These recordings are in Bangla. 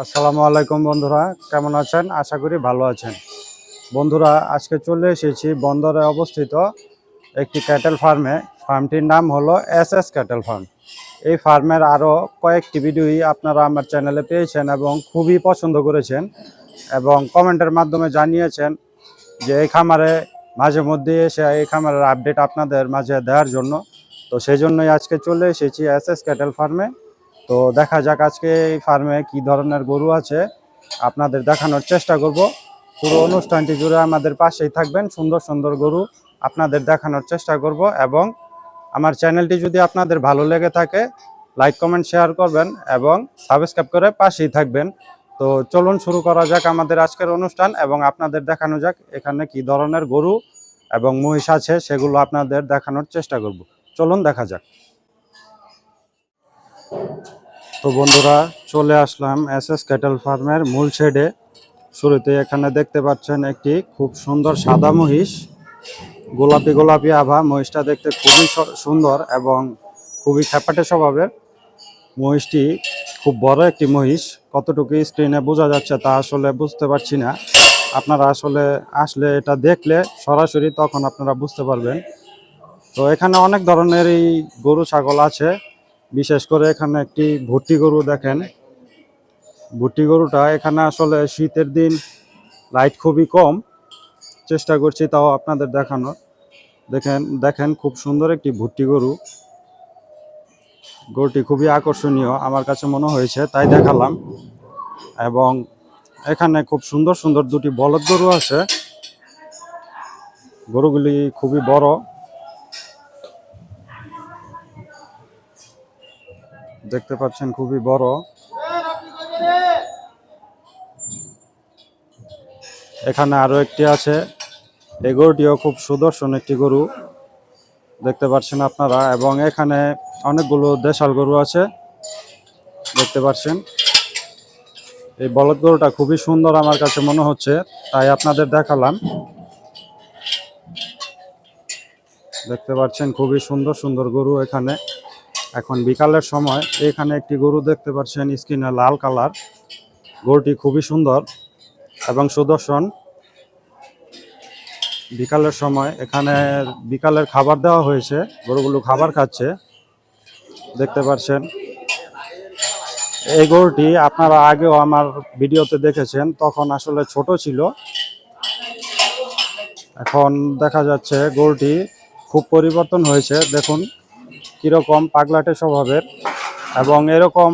আসসালামু আলাইকুম বন্ধুরা, কেমন আছেন? আশা করি ভালো আছেন। বন্ধুরা, আজকে চলে এসেছি বন্দরে অবস্থিত একটি ক্যাটেল ফার্মে। ফার্মটির নাম হলো এস এস ক্যাটেল ফার্ম। এই ফার্মের আরও কয়েকটি ভিডিওই আপনারা আমার চ্যানেলে পেয়েছেন এবং খুবই পছন্দ করেছেন এবং কমেন্টের মাধ্যমে জানিয়েছেন যে এই খামারে মাঝে মধ্যে এসে এই খামারের আপডেট আপনাদের মাঝে দেওয়ার জন্য। তো সেই জন্যই আজকে চলে এসেছি এস এস ক্যাটেল ফার্মে। তো দেখা যাক আজকে এই ফার্মে কি ধরনের গরু আছে। আপনাদের দেখানোর চেষ্টা করব। পুরো অনুষ্ঠানটি জুড়ে আমাদের পাশেই থাকবেন। সুন্দর সুন্দর গরু আপনাদের দেখানোর চেষ্টা করব এবং আমার চ্যানেলটি যদি আপনাদের ভালো লেগে থাকে, লাইক, কমেন্ট, শেয়ার করবেন এবং সাবস্ক্রাইব করে পাশেই থাকবেন। তো চলুন শুরু করা যাক আমাদের আজকের অনুষ্ঠান এবং আপনাদের দেখানো যাক এখানে কি ধরনের গরু এবং মহিষ আছে সেগুলো আপনাদের দেখানোর চেষ্টা করব। চলুন দেখা যাক। তো বন্ধুরা, চলে আসলাম এস এস ক্যাটেল ফার্মের মূল শেডে। শুরুতে এখানে দেখতে পাচ্ছেন একটি খুব সুন্দর সাদা মহিষ। গোলাপি গোলাপি আভা, মহিষটা দেখতে খুবই সুন্দর এবং খুবই খ্যাপাটে স্বভাবের। মহিষটি খুব বড় একটি মহিষ। কতটুকু স্ক্রিনে বোঝা যাচ্ছে তা আসলে বুঝতে পারছি না। আপনারা আসলে আসলে এটা দেখলে সরাসরি তখন আপনারা বুঝতে পারবেন। তো এখানে অনেক ধরনের এই গরু, ছাগল আছে। বিশেষ করে এখানে একটি ভর্তি গরু দেখেন। ভর্তি গরুটা এখানে আসলে শীতের দিন লাইট খুবই কম। চেষ্টা করছি তাও আপনাদের দেখানোর। দেখেন দেখেন খুব সুন্দর একটি ভুট্টি গরু। গরুটি খুবই আকর্ষণীয়, আমার কাছে মনে হয়েছে, তাই দেখালাম। এবং এখানে খুব সুন্দর সুন্দর দুটি বলদ গরু আছে। গরুগুলি খুবই বড়। দেখতে পাচ্ছেন খুবই বড়। এখানে আরও একটি আছে। এই গরুটিও খুব সুদর্শন একটি গরু। দেখতে পাচ্ছেন আপনারা, এবং এখানে অনেকগুলো দেশাল গরু আছে। দেখতে পাচ্ছেন। এই বলদ গরুটা খুবই সুন্দর আমার কাছে মনে হচ্ছে, তাই আপনাদের দেখালাম। দেখতে পাচ্ছেন খুবই সুন্দর সুন্দর গরু এখানে। এখন বিকালের সময় এখানে একটি গরু দেখতে পাচ্ছেন স্কিনে লাল কালার। গরুটি খুবই সুন্দর এবং সুদর্শন। বিকালের সময় এখানে বিকালের খাবার দেওয়া হয়েছে, গরুগুলো খাবার খাচ্ছে। দেখতে পাচ্ছেন, এই গরুটি আপনারা আগেও আমার ভিডিওতে দেখেছেন, তখন আসলে ছোট ছিল। এখন দেখা যাচ্ছে গরুটি খুব পরিবর্তন হয়েছে, দেখুন। কীরকম পাগলাটে স্বভাবের এবং এরকম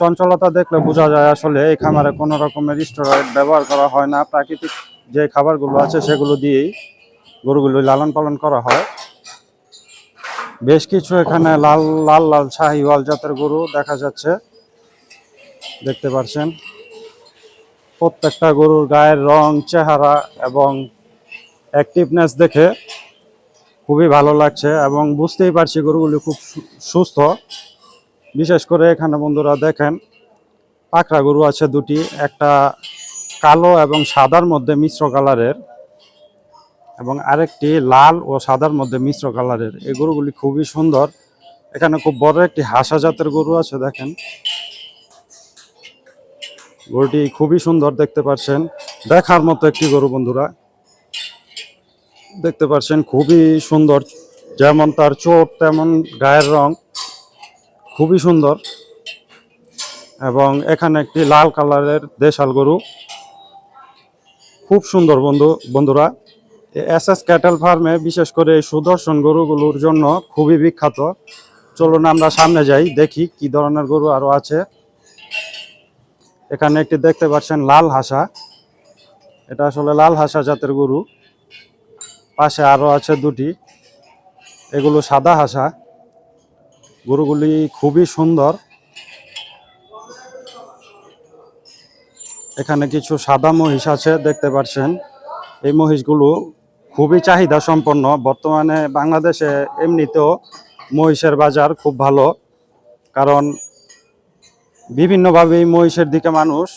চঞ্চলতা দেখলে বোঝা যায় আসলে এই খামারে কোনো রকমের স্টেরয়েড ব্যবহার করা হয় না। প্রাকৃতিক যে খাবারগুলো আছে সেগুলো দিয়েই গরুগুলো লালন পালন করা হয়। বেশ কিছু এখানে লাল লাল লাল শাহিওয়াল জাতের গরু দেখা যাচ্ছে। দেখতে পাচ্ছেন প্রত্যেকটা গরুর গায়ের রং, চেহারা এবং অ্যাক্টিভনেস দেখে খুবই ভালো লাগছে এবং বুঝতেই পারছি গরুগুলি খুব সুস্থ। বিশেষ করে এখানে বন্ধুরা দেখেন, পাকড়া গরু আছে দুটি, একটা কালো এবং সাদার মধ্যে মিশ্র কালারের এবং আরেকটি লাল ও সাদার মধ্যে মিশ্র কালারের। এই গরুগুলি খুবই সুন্দর। এখানে খুব বড় একটি হাসা জাতের গরু আছে, দেখেন। গরুটি খুবই সুন্দর দেখতে পাচ্ছেন। দেখার মতো একটি গরু বন্ধুরা। দেখতে পাচ্ছেন খুবই সুন্দর। যেমন তার চোখ তেমন গায়ের রং, খুবই সুন্দর। এবং এখানে একটি লাল কালারের দেশাল গরু। খুব সুন্দর বন্ধু, বন্ধুরা। এস এস ক্যাটেল ফার্মে বিশেষ করে এই সুদর্শন গরুগুলোর জন্য খুবই বিখ্যাত। চলুন আমরা সামনে যাই, দেখি কি ধরনের গরু আরও আছে। এখানে একটি দেখতে পাচ্ছেন লাল হাসা। এটা আসলে লাল হাসা জাতের গরু। পাশে আরও আছে দুটি। এগুলো সাদা হাসা। গরুগুলি খুবই সুন্দর। এখানে কিছু সাদা মহিষ আছে, দেখতে পাচ্ছেন। এই মহিষগুলো খুবই চাহিদা সম্পন্ন। বর্তমানে বাংলাদেশে এমনিতেও মহিষের বাজার খুব ভালো। কারণ বিভিন্নভাবে এই মহিষের দিকে মানুষ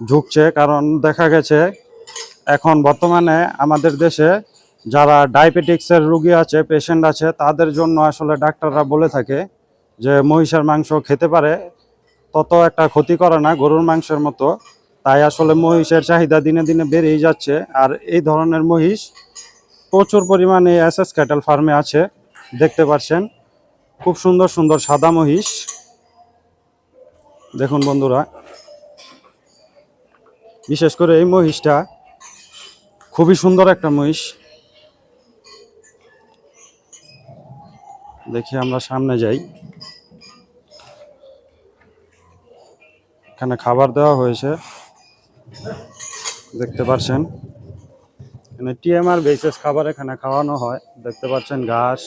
ঝুঁকছে। কারণ দেখা গেছে, এখন বর্তমানে আমাদের দেশে যারা ডায়াবেটিক্সের রোগী আছে পেশেন্ট আছে, তাদের জন্য আসলে ডাক্তাররা বলে থাকে যে মহিষের মাংস খেতে পারে, তত একটা ক্ষতি করে না গরুর মাংসের মতো। তাই আসলে মহিষের চাহিদা দিনে দিনে বেড়েই যাচ্ছে। আর এই ধরনের মহিষ প্রচুর পরিমাণে এস এস ক্যাটেল ফার্মে আছে, দেখতে পাচ্ছেন। খুব সুন্দর সুন্দর সাদা মহিষ। দেখুন বন্ধুরা, বিশেষ করে এই মহিষটা খুবই সুন্দর একটা মহিষ। দেখি আমরা সামনে যাই। এখানে খাবার দেওয়া হয়েছে। দেখতে পাচ্ছেন এখানে টিএমআর বেসিস খাবার এখানে খাওয়ানো হয়। দেখতে পাচ্ছেন ঘাস,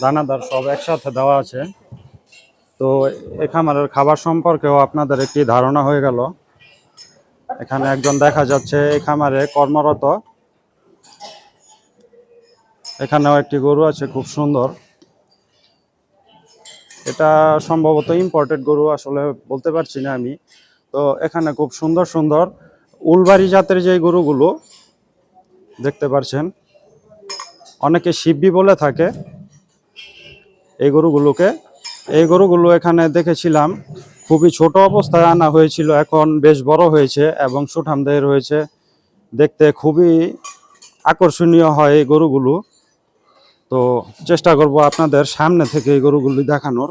দানাদার সব একসাথে দেওয়া আছে। তো এ খামারের খাবার সম্পর্কেও আপনাদের একটি ধারণা হয়ে গেল। এখানে একজন দেখা যাচ্ছে এই খামারে কর্মরত। এখানেও একটি গরু আছে, খুব সুন্দর। এটা সম্ভবত ইম্পোর্টেড গরু আসলে বলতে পারছি না আমি। তো এখানে খুব সুন্দর সুন্দর উলবাড়ি জাতের যে গরুগুলো দেখতে পারছেন, অনেকে শিববি বলে থাকে এই গরুগুলোকে। এই গরুগুলো এখানে দেখেছিলাম, খুবই ছোট অবস্থায় আনা হয়েছিল, এখন বেশ বড় হয়েছে এবং সুঠামদেহের হয়েছে দেখতে খুবই আকর্ষণীয় হয় এই গরুগুলো। তো চেষ্টা করব আপনাদের সামনে থেকে এই গরুগুলি দেখানোর।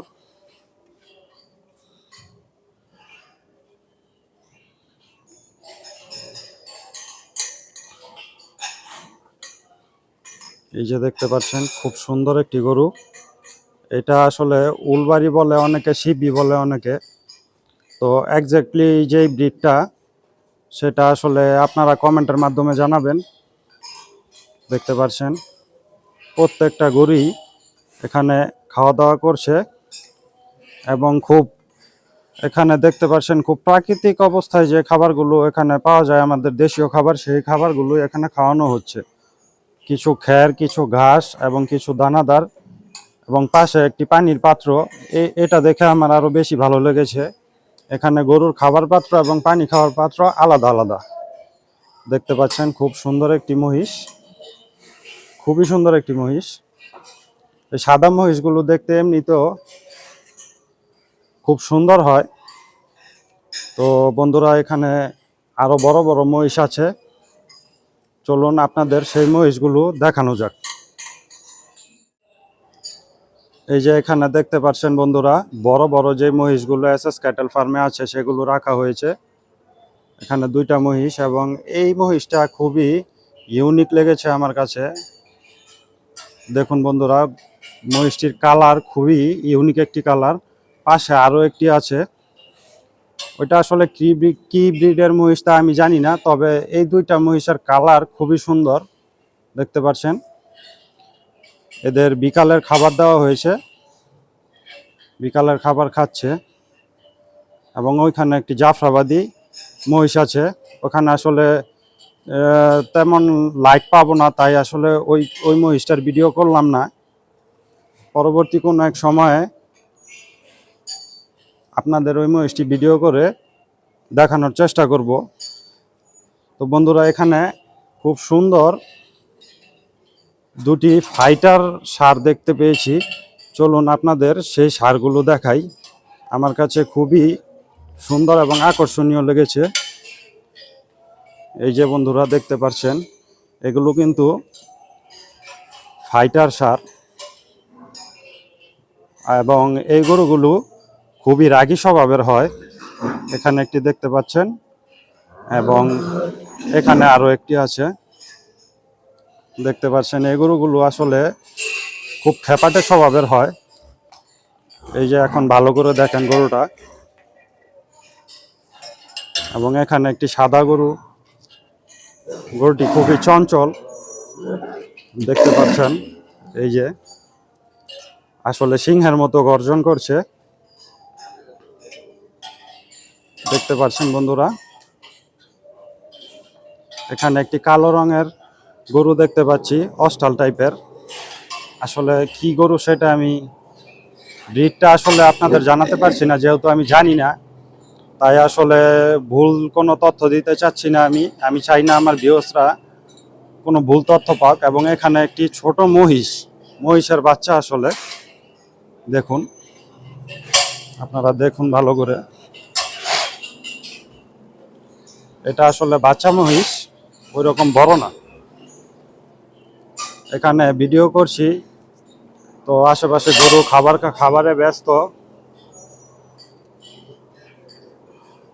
এই যে দেখতে পাচ্ছেন, খুব সুন্দর একটি গরু। এটা আসলে উলবাড়ি বলে অনেকে, শিবি বলে অনেকে। তো একজ্যাক্টলি যেই ব্রিডটা, সেটা আসলে আপনারা কমেন্টের মাধ্যমে জানাবেন। দেখতে পাচ্ছেন। প্রত্যেকটা গরুই এখানে খাওয়া দাওয়া করছে এবং খুব এখানে দেখতে পাচ্ছেন খুব প্রাকৃতিক অবস্থায় যে খাবারগুলো এখানে পাওয়া যায়, আমাদের দেশীয় খাবার, সেই খাবারগুলো এখানে খাওয়ানো হচ্ছে। কিছু খ্যার কিছু ঘাস এবং কিছু দানাদার এবং পাশে একটি পানির পাত্র। এটা দেখে আমার আরও বেশি ভালো লেগেছে। এখানে গরুর খাবার পাত্র এবং পানি খাওয়ার পাত্র আলাদা আলাদা। দেখতে পাচ্ছেন খুব সুন্দর একটি মহিষ। খুবই সুন্দর একটি মহিষ। এই সাদা মহিষগুলো দেখতে এমনিতেও খুব সুন্দর হয়। তো বন্ধুরা, এখানে আরও বড় বড় মহিষ আছে। চলুন আপনাদের সেই মহিষগুলো দেখানো যাক। এই যে এখানে দেখতে পাচ্ছেন বন্ধুরা, বড় বড় যে মহিষগুলো এস এস ক্যাটেল ফার্মে আছে, সেগুলো রাখা হয়েছে। এখানে দুইটা মহিষ এবং এই মহিষটা খুবই ইউনিক লেগেছে আমার কাছে। দেখুন বন্ধুরা, মহিষটির কালার খুবই ইউনিক একটি কালার। পাশে আরও একটি আছে। ওইটা আসলে কি কি ব্রিডের মহিষ তা আমি জানি না, তবে এই দুইটা মহিষের কালার খুবই সুন্দর। দেখতে পাচ্ছেন? এদের বিকালের খাবার দেওয়া হয়েছে। বিকালের খাবার খাচ্ছে। এবং ওইখানে একটি জাফরাবাদী মহিষ আছে। ওখানে আসলে তেমন লাইট পাবো না, তাই আসলে ওই ওই মহিষটার ভিডিও করলাম না। পরবর্তী কোনো এক সময়ে আপনাদের ওই মহিষটি ভিডিও করে দেখানোর চেষ্টা করব। তো বন্ধুরা, এখানে খুব সুন্দর দুটি ফাইটার সার দেখতে পেয়েছি। চলুন আপনাদের সেই সারগুলো দেখাই। আমার কাছে খুবই সুন্দর এবং আকর্ষণীয় লেগেছে। এই যে বন্ধুরা দেখতে পাচ্ছেন, এগুলো কিন্তু ফাইটার সার। এবং এই গরুগুলো খুবই রাগী স্বভাবের হয়। এখানে একটি দেখতে পাচ্ছেন, এবং এখানে আরও একটি আছে। দেখতে পাচ্ছেন, এই গরুগুলো আসলে খুব খেপাটে স্বভাবের হয়। এই যে এখন ভালো করে দেখেন গরুটা। এবং এখানে একটি সাদা গরু। গরুটি খুবই চঞ্চল। দেখতে পাচ্ছেন, এই যে, আসলে সিংহের মতো গর্জন করছে। দেখতে পাচ্ছেন বন্ধুরা, এখানে একটি কালো রঙের গরু দেখতে পাচ্ছি, অস্টাল টাইপের। আসলে কি গরু সেটা আমি, ব্রিডটা আসলে আপনাদের জানাতে পারছি না, যেহেতু আমি জানি না। তাই আসলে ভুল কোনো তথ্য দিতে চাচ্ছি না আমি। আমি চাই না আমার ভিউসরা কোনো ভুল তথ্য পাক এবং এখানে একটি ছোট মহিষ, মহিষের বাচ্চা আসলে দেখুন। আপনারা দেখুন ভালো করে। এটা আসলে বাচ্চা মহিষ ওই রকম বড় না। এখানে ভিডিও করছি। তো আশেপাশে গরু খাবার খাবারে ব্যস্ত।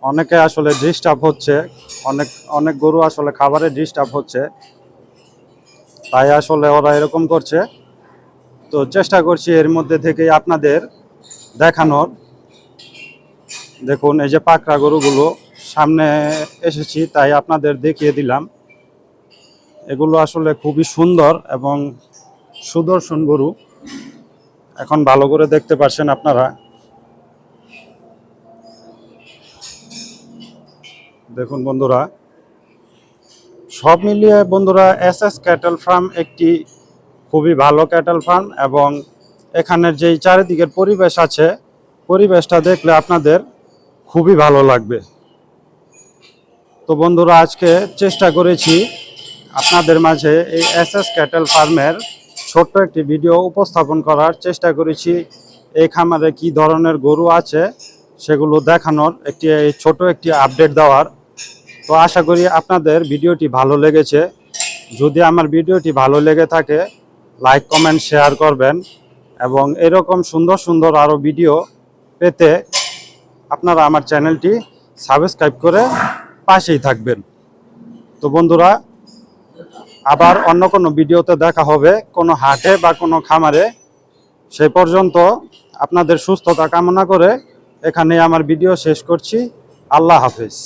অনেকে আসলে ডিস্টার্ব হচ্ছে, অনেক অনেক গরু আসলে খাবারে ডিস্টার্ব হচ্ছে। তাই আসলে ওরা এরকম করছে। তো চেষ্টা করছি এর মধ্যে থেকে আপনাদের দেখানোর। দেখুন, এই যে পাকড়া গরুগুলো, সামনে এসেছি, তাই আপনাদের দেখিয়ে দিলাম। এগুলো আসলে খুবই সুন্দর এবং সুদর্শন গরু। এখন ভালো করে দেখতে পারছেন আপনারা। দেখুন বন্ধুরা, সব মিলিয়ে বন্ধুরা, এস এস ক্যাটেল ফার্ম একটি খুবই ভালো ক্যাটেল ফার্ম এবং এখানের যেই চারিদিকের পরিবেশ আছে, পরিবেশটা দেখলে আপনাদের খুবই ভালো লাগবে। তো বন্ধুরা, আজকে চেষ্টা করেছি আপনাদের মাঝে এই এস এস ক্যাটেল ফার্মের ছোট্ট একটি ভিডিও উপস্থাপন করার চেষ্টা করেছি। এই খামারে কি ধরনের গরু আছে সেগুলো দেখানোর একটি ছোট একটি আপডেট দেওয়ার। তো আশা করি আপনাদের ভিডিওটি ভালো লেগেছে। যদি আমার ভিডিওটি ভালো লেগে থাকে লাইক কমেন্ট শেয়ার করবেন এবং এরকম সুন্দর সুন্দর আরও ভিডিও পেতে আপনারা আমার চ্যানেলটি সাবস্ক্রাইব করে পাশেই থাকবেন। তো বন্ধুরা, আবার অন্য কোনো ভিডিওতে দেখা হবে, কোনো হাটে বা কোনো খামারে। সেই পর্যন্ত আপনাদের সুস্থতা কামনা করে এখানে আমার ভিডিও শেষ করছি। আল্লাহ হাফেজ।